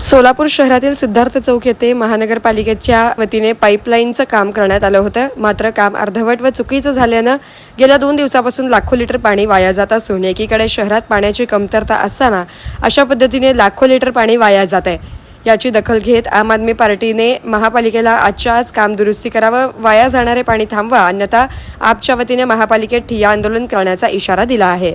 सोलापूर शहरातील सिद्धार्थ चौक येथे महानगरपालिकेच्या वतीने पाईपलाईनचं काम करण्यात आलं होतं. मात्र काम अर्धवट व चुकीचं झाल्यानं गेल्या दोन दिवसापासून लाखो लिटर पाणी वाया जात असून एकीकडे शहरात पाण्याची कमतरता असताना अशा पद्धतीने लाखो लिटर पाणी वाया जात आहे. याची दखल घेत आम आदमी पार्टीने महापालिकेला आजच्या आज काम दुरुस्ती करावं वाया जाणारे पाणी थांबवा अन्यथा आपच्या वतीने महापालिकेत ठिय्या आंदोलन करण्याचा इशारा दिला आहे.